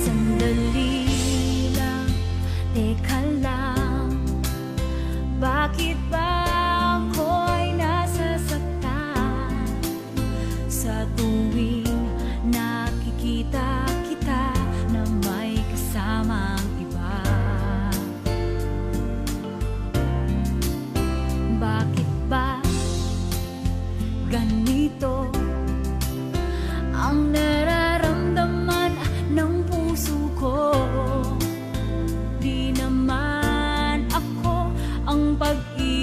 Sandali lang, Sa tuwing nakikita kita na may kasamang iba. Bakit ba ganito ang nararamdaman ng puso ko? Di naman ako ang pag-ibig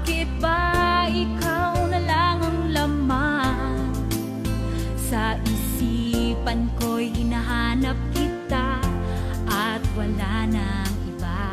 Bakit ba ikaw na lang ang laman? Sa isipan ko'y hinahanap kita at wala nang iba.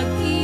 aquí.